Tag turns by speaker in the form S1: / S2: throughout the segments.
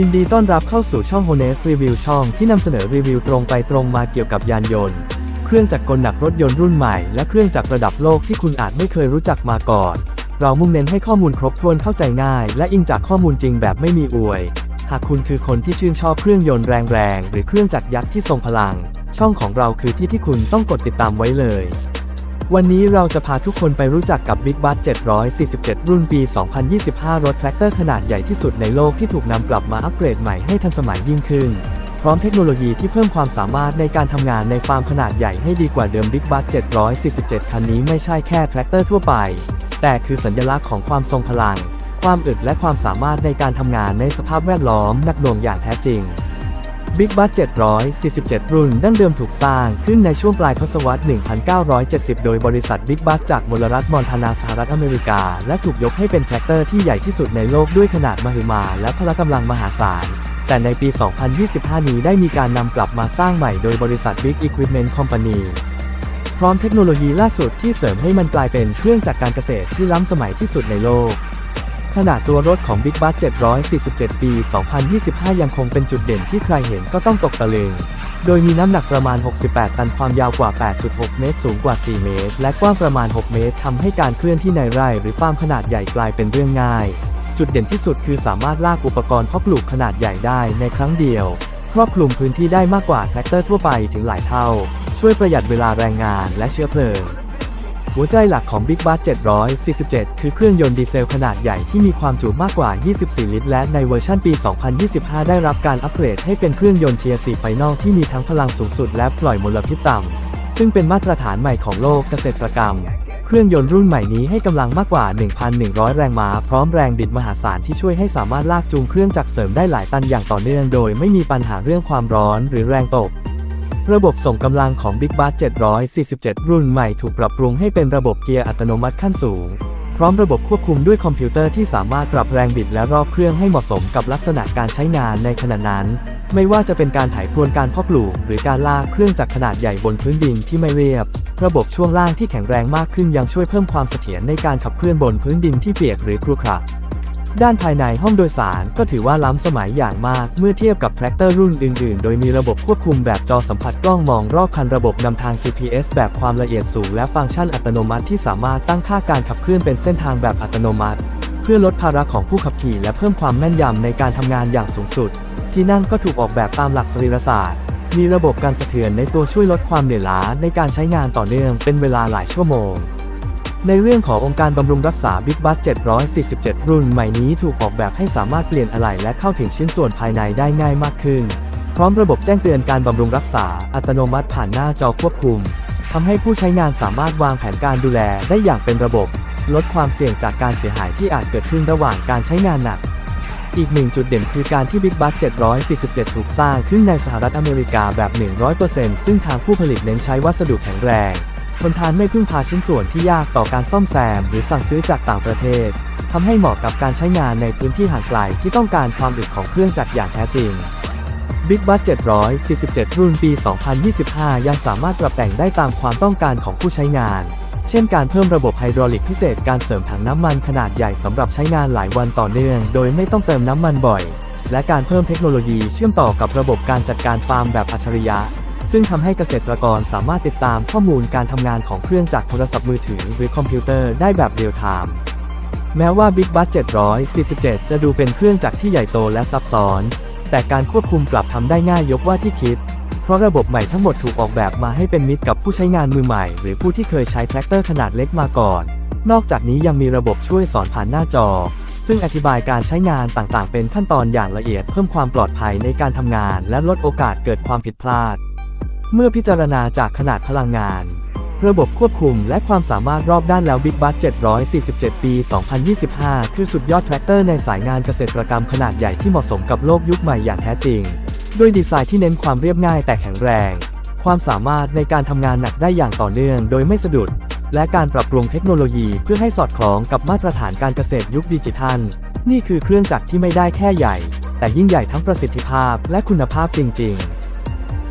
S1: ยินดีต้อนรับเข้าสู่ช่อง Honest Review ช่องที่นำเสนอรีวิวตรงไปตรงมาเกี่ยวกับยานยนต์ เครื่องจักรกลหนักรถยนต์รุ่นใหม่และเครื่องจักรระดับโลกที่คุณอาจไม่เคยรู้จักมาก่อน เรามุ่งเน้นให้ข้อมูลครบถ้วนเข้าใจง่าย และอิงจากข้อมูลจริงแบบไม่มีอวย หากคุณคือคนที่ชื่นชอบเครื่องยนต์แรงๆหรือเครื่องจักรยักษ์ที่ทรงพลัง ช่องของเราคือที่ที่คุณต้องกดติดตามไว้เลย วันนี้เราจะพาทุกคนไปรู้จักกับ Big b u s 747 รุ่นปี 2025 รถแทรกเตอร์ขนาดใหญ่ที่สุดในโลกที่ถูกนำกลับมาอัปเกรดใหม่ให้ทันสมัยยิ่งขึ้น พร้อมเทคโนโลยีที่เพิ่มความสามารถในการทำงานในฟาร์มขนาดใหญ่ให้ดีกว่าเดิม Big b u s 747 คันนี้ไม่ใช่แค่แทรกเตอร์ทั่วไป แต่คือสัญลักษณ์ของความทรงพลัง ความอึดและความสามารถในการทำงานในสภาพแวดล้อมหนักหน่วงอย่างแท้จริง Big b u s 747 รุ่นดั้งเดิมถูกสร้างขึ้นในช่วงปลายทศวรรษ 1970 โดยบริษัท Big b u s จากมลรัฐมอนทานาสหรัฐอเมริกา และถูกยกให้เป็นแทรกเตอร์ที่ใหญ่ที่สุดในโลกด้วยขนาดมหึมา และพละกำลังมหาศาล แต่ในปี 2025 นี้ได้มีการนำกลับมาสร้างใหม่โดยบริษัท Big Equipment Company พร้อมเทคโนโลยีล่าสุดที่เสริมให้มันกลายเป็นเครื่องจักรการเกษตรที่ล้ำสมัยที่สุดในโลก ขนาดตัวรถของ Big b u s 747 ปี 2025 ยังคงเป็นจุดเด่นที่ใครเห็นก็ต้องตกตะลึง โดยมีน้ำหนักประมาณ 68 ตัน ความยาวกว่า 8.6 เมตร สูงกว่า 4 เมตร และกว้างประมาณ 6 เมตร ทำให้การเคลื่อนที่ในไร่หรือฟาร์มขนาดใหญ่กลายเป็นเรื่องง่าย จุดเด่นที่สุดคือสามารถลากอุปกรณ์เพาะปลูกขนาดใหญ่ได้ในครั้งเดียว ครอบคลุมพื้นที่ได้มากกว่าแทรกเตอร์ทั่วไปถึงหลายเท่า ช่วยประหยัดเวลาแรงงานและเชื้อเพลิง หัวใจหลักของ Big b u s 747 คือเครื่องยนต์ดีเซลขนาดใหญ่ที่มีความจุมากกว่า 24 ลิตร และในเวอร์ชันปี 2025 ได้รับการอัปเกรดให้เป็นเครื่องยนต์ Tier 4 Final ที่มีทั้งพลังสูงสุดและปล่อยมลพิษต่ำ ซึ่งเป็นมาตรฐานใหม่ของโลกเกษตรกรรม เครื่องยนต์รุ่นใหม่นี้ให้กำลังมากกว่า 1,100 แรงม้า พร้อมแรงบิดมหาศาลที่ช่วยให้สามารถลากจูงเครื่องจักรเสริมได้หลายตันอย่างต่อเนื่อง โดยไม่มีปัญหาเรื่องความร้อนหรือแรงตก ระบบส่งกำลังของ Big b u s 747 รุ่นใหม่ถูกปรับปรุงให้เป็นระบบเกียร์อัตโนมัติขั้นสูง พร้อมระบบควบคุมด้วยคอมพิวเตอร์ที่สามารถปรับแรงบิดและรอบเครื่องให้เหมาะสมกับลักษณะการใช้งานในขณะนั้น ไม่ว่าจะเป็นการไถพรวนการเพาะปลูก หรือการลากเครื่องจักรขนาดใหญ่บนพื้นดินที่ไม่เรียบ ระบบช่วงล่างที่แข็งแรงมากขึ้นยังช่วยเพิ่มความเสถียรในการขับเคลื่อนบนพื้นดินที่เปียกหรือครุขระ ด้านภายในห้องโดยสารก็ถือว่าล้ำสมัยอย่างมาก เมื่อเทียบกับแทรกเตอร์รุ่นอื่นๆ โดยมีระบบควบคุมแบบจอสัมผัสกล้องมองรอบคันระบบนำทาง GPS แบบความละเอียดสูง และฟังก์ชันอัตโนมัติที่สามารถตั้งค่าการขับเคลื่อนเป็นเส้นทางแบบอัตโนมัติ เพื่อลดภาระของผู้ขับขี่และเพิ่มความแม่นยำในการทำงานอย่างสูงสุด ที่นั่งก็ถูกออกแบบตามหลักสรีรศาสตร์ มีระบบการสะเทือนในตัวช่วยลดความเหนื่อยล้าในการใช้งานต่อเนื่องเป็นเวลาหลายชั่วโมง ในเรื่องขององค์การบำรุงรักษา Big b u s 747 รุ่นใหม่นี้ถูกออกแบบให้สามารถเปลี่ยนอะไหล่และเข้าถึงชิ้นส่วนภายในได้ง่ายมากขึ้น พร้อมระบบแจ้งเตือนการบำรุงรักษา อัตโนมัติผ่านหน้าจอควบคุมทำให้ผู้ใช้งานสามารถวางแผนการดูแลได้อย่างเป็นระบบ ลดความเสี่ยงจากการเสียหายที่อาจเกิดขึ้นระหว่างการใช้งานหนัก อีกหนึ่งจุดเด่นคือการที่ Big b u s 747 ถูกสร้างขึ้นในสหรัฐอเมริกาแบบ 100%ซึ่งทางผู้ผลิตเน้นใช้วัสดุแข็งแรง ทนทานไม่พึ่งพาชิ้นส่วนที่ยากต่อการซ่อมแซม หรือสั่งซื้อจากต่างประเทศทำให้เหมาะกับการใช้งานในพื้นที่ห่างไกลที่ต้องการความอึดของเครื่องจักรอย่างแท้จริง Big b u s 747 รุ่นปี 2025 ยังสามารถปรับแต่งได้ตามความต้องการของผู้ใช้งาน เช่นการเพิ่มระบบไฮดรอลิกพิเศษการเสริมถังน้ำมันขนาดใหญ่สำหรับใช้งานหลายวันต่อเนื่อง โดยไม่ต้องเติมน้ำมันบ่อย และการเพิ่มเทคโนโลยีเชื่อมต่อกับระบบการจัดการฟาร์มแบบอัจฉริยะ ซึ่งทำให้เกษตรกรสามารถติดตามข้อมูลการทำงานของเครื่องจากโทรศัพท์มือถือหรือคอมพิวเตอร์ได้แบบเรียลไทม์แม้ว่า Big b u s 747 จะดูเป็นเครื่องจักรที่ใหญ่โตและซับซ้อน แต่การควบคุมกลับทำได้ง่ายยกว่าที่คิด เพราะระบบใหม่ทั้งหมดถูกออกแบบมาให้เป็นมิตรกับผู้ใช้งานมือใหม่ หรือผู้ที่เคยใช้แทรกเตอร์ขนาดเล็กมาก่อน นอกจากนี้ยังมีระบบช่วยสอนผ่านหน้าจอ ซึ่งอธิบายการใช้งานต่างๆ เป็นขั้นตอนอย่างละเอียดเพิ่มความปลอดภัยในการทำงาน และลดโอกาสเกิดความผิดพลาด เมื่อพิจารณาจากขนาดพลังงาน ระบบควบคุมและความสามารถรอบด้านแล้ว Big b u s 747 ปี 2025 คือสุดยอดแทรกเตอร์ในสายงานเกษตรกรรมขนาดใหญ่ที่เหมาะสมกับโลกยุคใหม่อย่างแท้จริง ด้วยดีไซน์ที่เน้นความเรียบง่ายแต่แข็งแรง ความสามารถในการทำงานหนักได้อย่างต่อเนื่องโดยไม่สะดุด และการปรับปรุงเทคโนโลยีเพื่อให้สอดคล้องกับมาตรฐานการเกษตรยุคดิจิทัล นี่คือเครื่องจักรที่ไม่ได้แค่ใหญ่ แต่ยิ่งใหญ่ทั้งประสิทธิภาพและคุณภาพจริง ๆ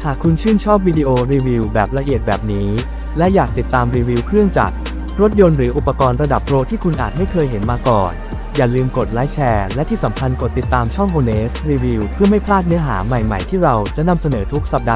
S1: ากคุณชื่นชอบวิดีโอรีวิวแบบละเอียดแบบนี้ และอยากติดตามรีวิวเครื่องจักรรถยนต์หรืออุปกรณ์ระดับโปรที่คุณอาจไม่เคยเห็นมาก่อน อย่าลืมกดไลค์แชร์ และที่สำคัญกดติดตามช่อง Honest Review เพื่อไม่พลาดเนื้อหาใหม่ๆ ที่เราจะนำเสนอทุกสัปดาห์